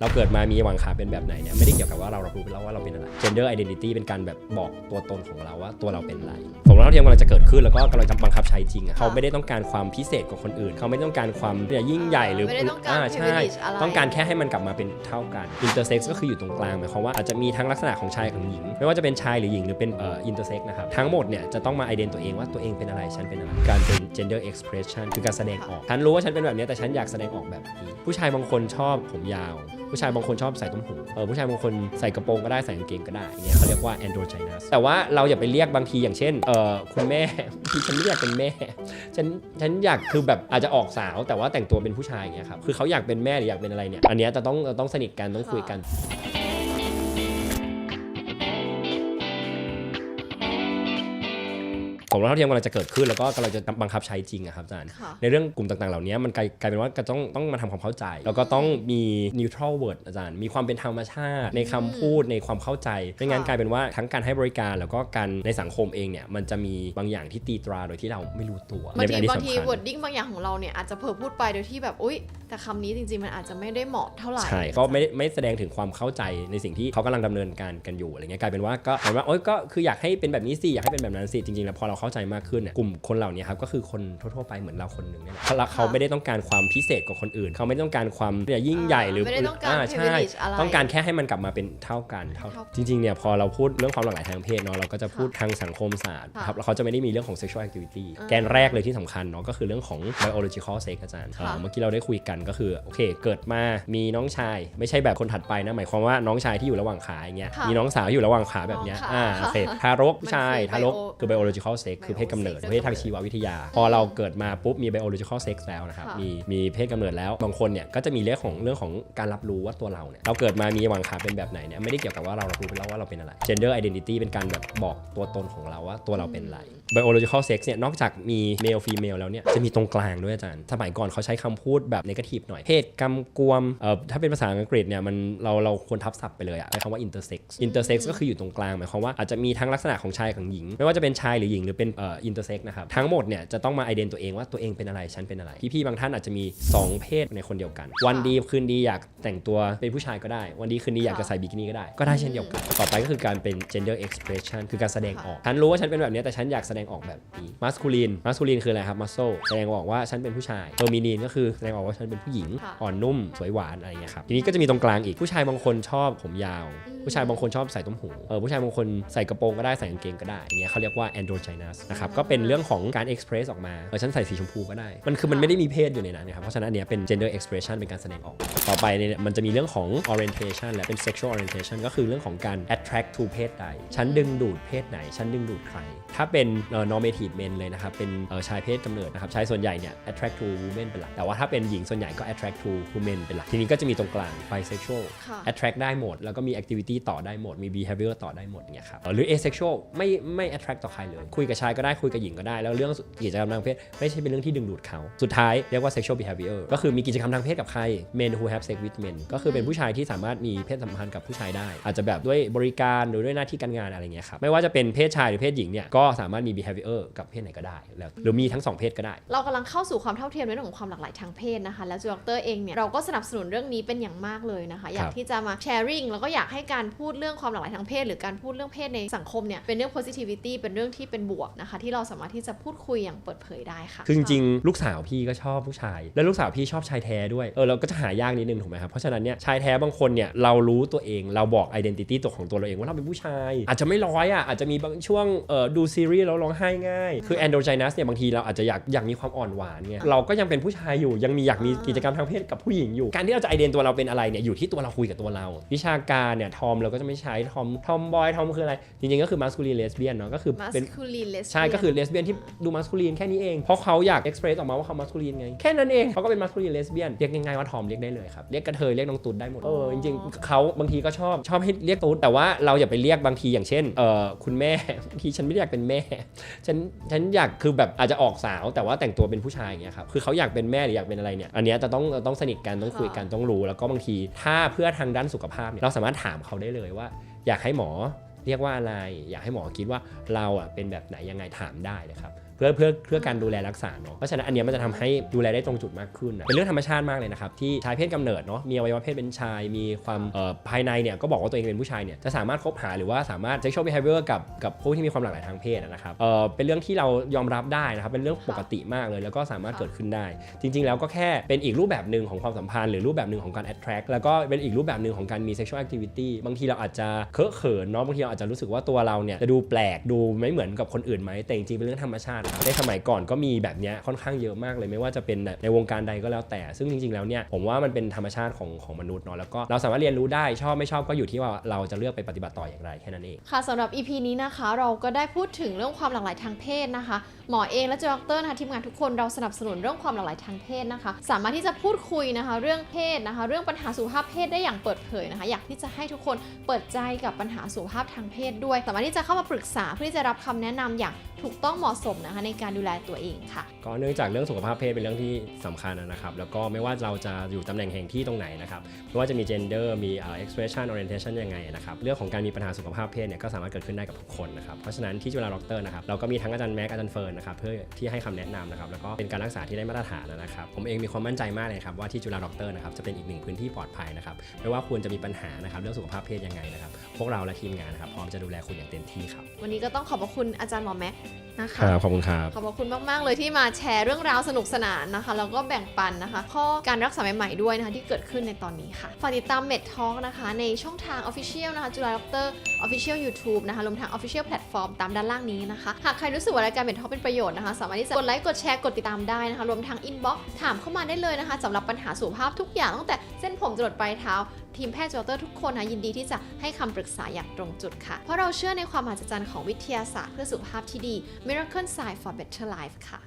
เราเกิดมามีหวังขาเป็นแบบไหนเนี่ยไม่ได้เกี่ยวกับว่าเรารับรู้ไปแล้วว่าเราเป็นอะไร gender identity เป็นการแบบบอกตัวตนของเราว่าตัวเราเป็นอะไรสมรสเท่าเทียมกำลังจะเกิดขึ้นแล้วก็กำลังจะบังคับใช้จริงอะเขาไม่ได้ต้องการความพิเศษกว่าคนอื่น เขาไม่ได้ต้องการความเนี่ยยิ่งใหญ่หรือไม่ได้ต้องการใช่ privilege อะไรต้องการแค่ให้มันกลับมาเป็นเท่ากัน intersex ก็คืออยู่ตรงกลางหมายความว่าอาจจะมีทั้งลักษณะของชายของหญิง ไม่ว่าจะเป็นชายหรือหญิงหรือเป็นเอ่อ intersex นะครับทั้งหมดเนี่ยจะต้องมา ident ตัวเองว่าตัวเองเป็นอะไรฉันเป็นอะไรการเป็น gender expression คือการแสดงออกฉันรู้ว่าฉันเป็นแบบนี้แต่ฉันอยากแสดงออกแบบนี้ผู้ชายบางคนชอบผมยาว ผู้ชายบางคนชอบใส่ต้มหูเออผู้ชายบางคนใส่กระโปรงก็ได้ใส่กางเกงก็ได้อย่างเงี้ยเขาเรียกว่า androgynous แต่ว่าเราอย่าไปเรียกบางทีอย่างเช่นเออคุณแม่ ที่ฉันไม่อยากเป็นแม่ฉันฉันอยากคือแบบอาจจะออกสาว แต่ว่าแต่งตัวเป็นผู้ชายอย่างเงี้ยครับคือเขาอยากเป็นแม่หรืออยากเป็นอะไรเนี่ยอันเนี้ยจะต้องต้องสนิทกันต้องคุยกัน ผมว่าเท่าเทียมกำลังจะเกิดขึ้น แล้วก็กำลังจะบังคับใช้จริงอะครับอาจารย์ ค่ะ ในเรื่องกลุ่มต่างๆเหล่านี้มันกลายกลายเป็นว่าก็ต้องต้องมาทำความเข้าใจ แล้วก็ต้องมี neutral word อาจารย์ มีความเป็นธรรมชาติ ในคำพูดในความเข้าใจไม่งั้นค่ะกลายเป็นว่าทั้งการให้บริการแล้วก็การในสังคมเองเนี่ยมันจะมีบางอย่างที่ตีตราโดยที่เราไม่รู้ตัวบางในทีอันที่บางทีสำคัญ wording บางอย่างของเราเนี่ยอาจจะเผลอพูดไปโดยที่แบบอุ้ยแต่คำนี้จริง ๆ มันอาจจะไม่ได้เหมาะเท่าไหร่ ใช่ก็ไม่ได้ไม่แสดงถึงความเข้าใจในสิ่งที่เขากำลังดำเนินการกันอยู่อะไรเงี้ยกลายเป็นว่าก็เหมือนว่าโอ๊ยก็คืออยากให้เป็นแบบนี้สิอยากให้เป็นแบบนั้นสิจริงๆแล้วพอเราเข้าใจมากขึ้นเนี่ยกลุ่มคนเหล่านี้ครับก็คือคนทั่วๆไปเหมือนเราคนหนึ่งเนี่ยแหละเขาเขาไม่ได้ต้องการความพิเศษกว่าคนอื่น เขาไม่ได้ต้องการความเนี่ยยิ่งใหญ่หรือไม่ได้ต้องการใช่ privilege อะไร ต้องการแค่ให้มันกลับมาเป็นเท่ากันเท่าเท่าจริงๆเนี่ยพอเราพูดเรื่องความหลากหลายทางเพศเนาะเราก็จะพูดทางสังคมศาสตร์ค่ะครับแล้วเขาจะไม่ได้มีเรื่องของ sexual activity อ่าแกนแรกเลยที่สำคัญเนาะก็คือเรื่องของ biological sex อาจารย์ค่ะเอ่อเมื่อกี้เราได้คุยกันก็คือโอเค เกิดมามีน้องชาย ไม่ใช่แบบคนถัดไปนะ หมายความว่าน้องชายที่อยู่ระหว่างขาอย่างเงี้ยค่ะมีน้องสาวที่อยู่ระหว่างขาแบบเนี้ยอ๋อค่ะอ่าโอเคทารกผู้ชายมันคือทารก bio คือ biological sex คือเพศกำเนิด bio sex เพศทางชีววิทยา พอเราเกิดมาปุ๊บมี biological sex แล้วนะครับค่ะมีมีเพศกำเนิดแล้วบางคนเนี่ยก็จะมีเรื่องของเรื่องของการรับรู้ว่าตัวเราเนี่ยเราเกิดมามีหวังขาเป็นแบบไหนเนี่ยไม่ได้เกี่ยวกับว่าเรารับรู้ไปแล้วว่าเราเป็นอะไร gender identity เป็นการแบบบอกตัวตนของเราว่าตัวเราเป็นอะไร biological sex เนี่ยนอกจากมี male female แล้วเนี่ยจะมีตรงกลางด้วยอาจารย์ สมัยก่อนเขาใช้คำพูดแบบ negative หน่อยเพศกำกวมเอ่อถ้าเป็นภาษาอังกฤษเนี่ยมันเราเราควรทับศัพท์ไปเลยอะใช้คำว่า intersex intersex ก็คืออยู่ตรงกลางหมายความว่าอาจจะมีทั้งลักษณะของชายของหญิง ไม่ว่าจะเป็นชายหรือหญิงหรือเป็นเอ่อ intersex นะครับ ทั้งหมดเนี่ยจะต้องมา ident ตัวเองว่าตัวเองเป็นอะไร ฉันเป็นอะไร พี่ๆบางท่านอาจจะมี 2 เพศในคนเดียวกัน วันดีคืนดีอยากแต่งตัวเป็นผู้ชายก็ได้ วันดีคืนดีอยากจะใส่บิกินี่ก็ได้ ก็ได้เช่นเดียวกัน ต่อไปก็คือการเป็น gender expression คือการแสดงออก ฉันรู้ว่าฉันเป็นแบบนี้แต่ฉันอยากแสดงออกแบบนี้ masculine masculine คืออะไรครับ muscle แสดงออกว่าฉันเป็นผู้ชาย feminine ก็คือแสดงออกว่าฉันเป็นผู้หญิง ค่ะ อ่อนนุ่ม สวยหวานอะไรอย่างเงี้ยครับทีนี้ก็จะมีตรงกลางอีกผู้ชายบางคนชอบผมยาว ผู้ชายบางคนชอบใส่ต้มหูเออผู้ชายบางคนใส่กระโปรงก็ได้ใส่กางเกงก็ได้อย่างเงี้ยเขาเรียกว่า androgynous นะครับก็เป็นเรื่องของการ express ออกมาเออฉันใส่สีชมพูก็ได้ มันคือมันไม่ได้มีเพศอยู่ในนั้นนะครับเพราะฉะนั้นอันเนี้ยเป็น gender expression เป็นการแสดงออก ต่อไปเนี่ยมันจะมีเรื่องของ orientation และเป็น sexual orientation ก็คือเรื่องของการ attract to เพศใดฉันดึงดูดเพศไหนฉันดึงดูดใคร ถ้าเป็นเอ่อ normative men เลยนะครับเป็นเอ่อชายเพศกำเนิดนะครับชายส่วนใหญ่เนี่ย attract to women เป็นหลักแต่ว่าถ้าเป็นหญิงส่วนใหญ่ก็ attract to women เป็นหลักทีนี้ก็จะมีตรงกลาง bisexual ค่ะ attract ได้หมด แล้วก็มี activity ต่อได้หมดมี behavior ต่อได้หมดอย่างเงี้ยครับเอ่อหรือ asexual ไม่ไม่ attract ต่อใครเลยคุยกับชายก็ได้คุยกับหญิงก็ได้ แล้วเรื่องกิจกรรมทางเพศไม่ใช่เป็นเรื่องที่ดึงดูดเขาสุดท้ายเรียกว่า sexual behavior ก็คือมีกิจกรรมทางเพศกับใคร men who have sex with men ก็คือเป็นผู้ชายที่สามารถมีเพศสัมพันธ์กับผู้ชายได้ อาจจะแบบด้วยบริการหรือด้วยหน้าที่การงานอะไรเงี้ยครับไม่ว่าจะเป็นเพศชายหรือเพศหญิงเนี่ยก็สามารถมี behavior กับเพศไหนก็ได้แล้วหรือมีทั้งสองเพศก็ได้ เรากำลังเข้าสู่ความเท่าเทียมในเรื่องของความหลากหลายทางเพศนะคะ แล้วจูดรเองเนี่ยเราก็สนับสนุนเรื่องนี้เป็นอย่างมากเลยนะคะ อยากที่จะมาแชร์ริ่งแล้วก็อยากให้การพูดเรื่องความหลากหลายทางเพศ หรือการพูดเรื่องเพศในสังคมเนี่ยเป็นเรื่อง positivity เป็นเรื่องที่เป็นบวกนะคะ ที่เราสามารถที่จะพูดคุยอย่างเปิดเผยได้ค่ะคือจริงๆลูกสาวพี่ก็ชอบผู้ชาย และลูกสาวพี่ชอบชายแท้ด้วยเออเราก็จะหายากนิดนึงถูกไหมครับเพราะฉะนั้นเนี่ยชายแท้บางคนเนี่ยเรารู้ตัวเองเราบอก identity ตัวของตัวเราเองว่าเราเป็นผู้ชาย อาจจะไม่ร้อยอะอาจจะมีบางช่วงเออดูซีรีส์แล้วร้องไห้ง่าย คือ androgynous เนี่ยบางทีเราอาจจะอยากอยากมีความอ่อนหวานไงเราก็ยังเป็นผู้ชายอยู่ยังมีอยากมีกิจกรรมทางเพศกับผู้หญิงอยู่ การที่เราจะ ident ตัวเราเป็นอะไรเนี่ยอยู่ที่ตัวเราคุยกับตัวเรา วิชาการเนี่ยทอมเราก็จะไม่ใช้ทอมทอมบอยทอมคืออะไรจริงๆก็คือ masculine lesbian เนาะก็คือเป็น masculine lesbian ใช่ก็คือเลสเบี้ยนที่ดูมัสคูลีนแค่นี้เองเพราะเขาอยากเอ็กซ์เพรสออกมาว่าเขามัสคูลีนไงแค่นั้นเองเขาก็เป็นมัสคูลีนเลสเบี้ยนเรียกง่ายๆว่าทอมเรียกได้เลยครับเรียกกระเทยเรียกน้องตุ๊ดได้หมดเออจริงๆเขาบางทีก็ชอบชอบให้เรียกตุ๊ดแต่ว่าเราอย่าไปเรียกบางทีอย่างเช่นเออคุณแม่บางทีฉันไม่ได้อยากเป็นแม่ฉันฉันอยากคือแบบอาจจะออกสาวแต่ว่าแต่งตัวเป็นผู้ชายอย่างเงี้ยครับคือเขาอยากเป็นแม่หรืออยากเป็นอะไรเนี่ยอันเนี้ยจะต้องต้องสนิทกันต้องคุยกันต้องรู้ แล้วก็บางทีถ้าเพื่อทางด้านสุขภาพเนี่ยเราสามารถถามเขาได้เลยว่า อยากให้หมอ เรียกว่าอะไร อยากให้หมอคิดว่าเราอะเป็นแบบไหนยังไงถามได้นะครับ เพื่อเพื่อเพื่อการดูแลรักษาเนาะเพราะฉะนั้นอันเนี้ยมันจะทำให้ดูแลได้ตรงจุดมากขึ้นนะเป็นเรื่องธรรมชาติมากเลยนะครับที่ชายเพศกำเนิดเนาะมีอวัยวะเพศเป็นชายมีความภายในเนี่ยก็บอกว่าตัวเองเป็นผู้ชายเนี่ยจะสามารถคบหาหรือว่าสามารถ sexual behavior กับกับผู้ที่มีความหลากหลายทางเพศนะครับเออเป็นเรื่องที่เรายอมรับได้นะครับเป็นเรื่องปกติมากเลย แล้วก็สามารถเกิดขึ้นได้ จริง ๆ แล้วก็แค่เป็นอีกรูปแบบหนึ่งของความสัมพันธ์หรือรูปแบบหนึ่งของการ attract แล้วก็เป็นอีกรูปแบบหนึ่งของการมี sexual activity บางทีเราอาจจะเคอะเขินเนาะบางทีเราอาจจะรู้สึกว่าตัวเราเนี่ยจะดูแปลกดูไม่เหมือนกับคนอื่นไหมแต่จริงๆเป็นเรื่องธรรมชาติในสมัยก่อนก็มีแบบนี้ค่อนข้างเยอะมากเลยไม่ว่าจะเป็นในวงการใดก็แล้วแต่ ซึ่งจริง ๆ แล้วเนี่ยผมว่ามันเป็นธรรมชาติของของมนุษย์เนาะแล้วก็เราสามารถเรียนรู้ได้ชอบไม่ชอบก็อยู่ที่ว่าเราจะเลือกไปปฏิบัติต่ออย่างไรแค่นั้นเองค่ะสำหรับ EP นี้นะคะเราก็ได้พูดถึงเรื่องความหลากหลายทางเพศนะคะ หมอเองและเจด็อกเตอร์นะคะทีมงานทุกคนเราสนับสนุนเรื่องความหลากหลายทางเพศนะคะ สามารถที่จะพูดคุยนะคะ เรื่องเพศนะคะ เรื่องปัญหาสุขภาพเพศได้อย่างเปิดเผยนะคะ อยากที่จะให้ทุกคนเปิดใจกับปัญหาสุขภาพทางเพศด้วย สามารถที่จะเข้ามาปรึกษาเพื่อที่จะรับคำแนะนำอย่าง ถูกต้องเหมาะสมนะคะในการดูแลตัวเองค่ะ ก็เนื่องจากเรื่องสุขภาพเพศเป็นเรื่องที่สำคัญนะครับ แล้วก็ไม่ว่าเราจะอยู่ตำแหน่งแห่งที่ตรงไหนนะครับไม่ว่าจะมี gender มีเอ่อ expression orientation ยังไงนะครับเรื่องของการมีปัญหาสุขภาพเพศเนี่ยก็สามารถเกิดขึ้นได้กับทุกคนนะครับเพราะฉะนั้นที่จุฬาด็อกเตอร์นะครับเราก็มีทั้งอาจารย์แม็กอาจารย์เฟิร์นนะครับเพื่อที่ให้คำแนะนำนะครับแล้วก็เป็นการรักษาที่ได้มาตรฐานนะครับผมเองมีความมั่นใจมากเลยครับว่าที่จุฬาด็อกเตอร์นะครับจะเป็นอีกหนึ่งพื้นที่ปลอดภัยนะครับไม่ว่าคุณจะมีปัญหานะครับเรื่องสุขภาพเพศยังไงนะครับพวกเราและทีมงานนะครับพร้อมจะดูแลคุณอย่างเต็มที่ครับวันนี้ก็ต้องขอบพระคุณอาจารย์หมอแม็กนะคะครับขอบคุณครับขอบพระคุณมาก ๆ เลยที่มาแชร์เรื่องราวสนุกสนานนะคะ แล้วก็แบ่งปันนะคะ ข้อการรักษาใหม่ ๆ ด้วยนะคะ ที่เกิดขึ้นในตอนนี้ค่ะ ฝากติดตาม Med Talk นะคะ ในช่องทาง Official นะคะจุฬาด็อกเตอร์ Official YouTube นะคะรวมทั้ง Official Platform ตามด้านล่างนี้นะคะ หากใครรู้สึกว่ารายการ Med Talk เป็นประโยชน์นะคะ สามารถที่จะกดไลค์กดแชร์กดติดตามได้นะคะรวมทั้ง Inbox ถามเข้ามาได้เลยนะคะสำหรับปัญหาสุขภาพทุกอย่างตั้งแต่เส้นผมจรดปลายเท้า ทีมแพทย์จอเตอร์ทุกคนนะยินดีที่จะให้คำปรึกษาอย่างตรงจุดค่ะ เพราะเราเชื่อในความมหัศจรรย์ของวิทยาศาสตร์เพื่อสุขภาพที่ดี Miracle Science for Better Life ค่ะ